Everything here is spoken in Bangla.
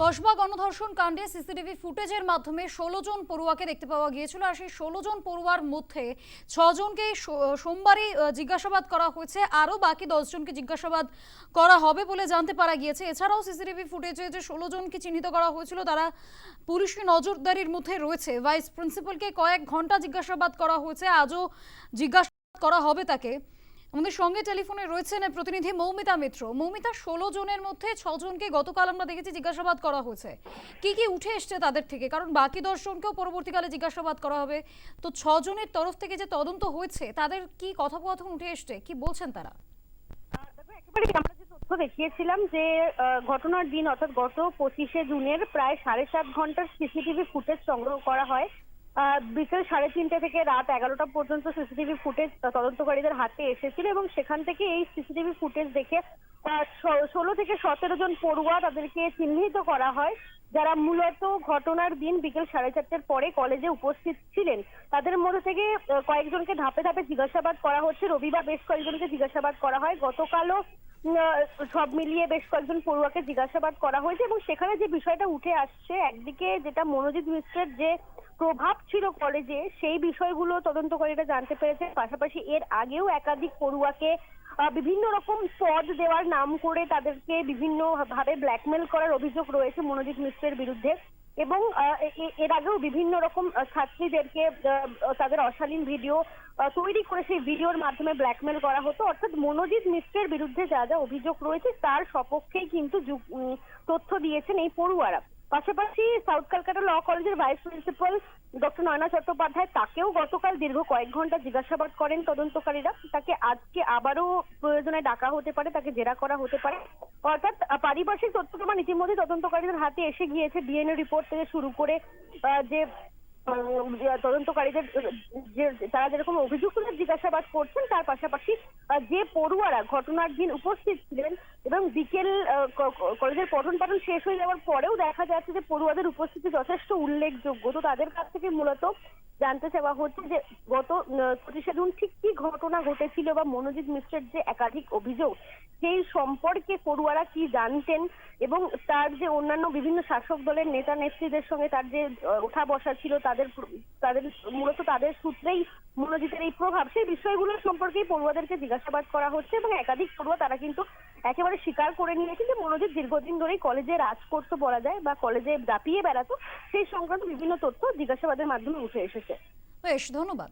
কসবা গণধর্ষণ কাণ্ডে সিসিটিভি ফুটেজের মাধ্যমে ষোলো জন পড়ুয়াকে দেখতে পাওয়া গিয়েছিল আর সেই ষোলো জন পড়ুয়ার মধ্যে ছজনকে সোমবারই জিজ্ঞাসাবাদ করা হয়েছে। আরও বাকি দশজনকে জিজ্ঞাসাবাদ করা হবে বলে জানতে পারা গিয়েছে। এছাড়াও সিসিটিভি ফুটেজে যে ষোলো জনকে চিহ্নিত করা হয়েছিল, তারা পুলিশি নজরদারির মধ্যে রয়েছে। ভাইস প্রিন্সিপালকে কয়েক ঘণ্টা জিজ্ঞাসাবাদ করা হয়েছে। আজও জিজ্ঞাসাবাদ করা হবে তাকে। আমাদের সঙ্গে টেলিফোনে রয়েছেন প্রতিনিধি মৌমিতা মিত্র। মৌমিতা, ষোলো জনের মধ্যে ছজনকে গতকাল আমরা দেখেছি জিজ্ঞাসাবাদ করা হয়েছে। কি কি উঠে এসছে তাদের থেকে? কারণ বাকি দশজনকেও পরবর্তীকালে জিজ্ঞাসাবাদ করা হবে। তো ছজনের তরফ থেকে যে তদন্ত হয়েছে, তাদের কি কথোপকথন উঠে এসছে? কি বলছেন তারা? তথ্য দেখিয়েছিলাম যে ঘটনার দিন, অর্থাৎ গত পঁচিশে জুনের প্রায় সাড়ে সাত ঘণ্টার সিসিটিভি ফুটেজ সংগ্রহ করা হয়। বিকেল সাড়ে তিনটে থেকে রাত এগারোটা পর্যন্ত সিসিটিভি ফুটেজ তদন্তকারীদের হাতে এসেছিল এবং সেখান থেকে এই সিসিটিভি ফুটেজ দেখে ষোলো থেকে সতেরো জন পড়ুয়া তাদেরকে চিহ্নিত করা হয়, যারা মূলত ঘটনার দিন বিকেল সাড়ে চারটের পরে কলেজে উপস্থিত ছিলেন। তাদের মধ্যে থেকে কয়েকজনকে ধাপে ধাপে জিজ্ঞাসাবাদ করা হচ্ছে। রবিবার বেশ কয়েকজনকে জিজ্ঞাসাবাদ করা হয়। গতকালও সব মিলিয়ে বেশ কয়েকজন পড়ুয়াকে জিজ্ঞাসাবাদ করা হয়েছে এবং সেখানে যে বিষয়টা উঠে আসছে, একদিকে যেটা মনোজিৎ মিশ্রের যে প্রভাব ছিল কলেজে, সেই বিষয়গুলো তদন্তকারীরা জানতে পেরেছে। পাশাপাশি এর আগেও একাধিক পড়ুয়াকে বিভিন্ন রকম পদ দেওয়ার নাম করে তাদেরকে বিভিন্ন ভাবে ব্ল্যাকমেল করার অভিযোগ রয়েছে মনোজিৎ মিশ্রের বিরুদ্ধে। এবং এর আগেও বিভিন্ন রকম ছাত্রীদেরকে তাদের অশালীন ভিডিও তৈরি করে সেই ভিডিওর মাধ্যমে ব্ল্যাকমেল করা হতো। অর্থাৎ মনোজিৎ মিশ্রের বিরুদ্ধে যা যা অভিযোগ রয়েছে, তার সপক্ষেই কিন্তু তথ্য দিয়েছেন এই পড়ুয়ারা। পাশাপাশি সাউথ ক্যালকাটা ল কলেজের vice principal doctor Nayana Chattopadhyay তাকেও গতকাল দীর্ঘ কয়েক ঘণ্টা জিজ্ঞাসাবাদ করেন তদন্তকারীরা। তাকে আজকে আবারও প্রয়োজনে ডাকা হতে পারে, তাকে জেরা করা হতে পারে। অর্থাৎ পারিপার্শ্বিক তথ্য প্রমাণ ইতিমধ্যে তদন্তকারীদের হাতে এসে গিয়েছে। ডিএনএ রিপোর্ট থেকে শুরু করে যে তদন্তকারীদের, যে, তারা যেরকম অভিযুক্তদের জিজ্ঞাসাবাদ করছেন, তার পাশাপাশি যে পড়ুয়ারা ঘটনার দিন উপস্থিত ছিলেন এবং বিকেল কলেজের পঠন পাঠন শেষ হয়ে যাওয়ার পরেও দেখা যাচ্ছে যে পড়ুয়াদের উপস্থিতি যথেষ্ট উল্লেখযোগ্য। তো তাদের কাছ থেকে মূলত জানতে চাওয়া হচ্ছে যে গত পঁচিশে জুন ঠিক কি ঘটনা ঘটেছিল বা মনোজিৎ মিশ্রের যে একাধিক অভিযোগ, সেই সম্পর্কে পড়ুয়ারা কি জানতেন এবং তার যে অন্যান্য বিভিন্ন শাসক দলের নেতা নেত্রীদের সঙ্গে তার যে ওঠা বসা ছিল, তাদের তাদের মূলত তাদের সূত্রেই মনোজিতের এই প্রভাব, সেই বিষয়গুলো সম্পর্কেই পড়ুয়াদেরকে জিজ্ঞাসাবাদ করা হচ্ছে এবং একাধিক পড়ুয়া তারা কিন্তু একেবারে স্বীকার করে নিয়েছে যে মনোজিৎ দীর্ঘদিন ধরেই কলেজে রাজ করতো বলা যায় বা কলেজে দাপিয়ে বেড়াতো, সেই সংক্রান্ত বিভিন্ন তথ্য জিজ্ঞাসাবাদের মাধ্যমে উঠে এসেছে। বেশ, ধন্যবাদ।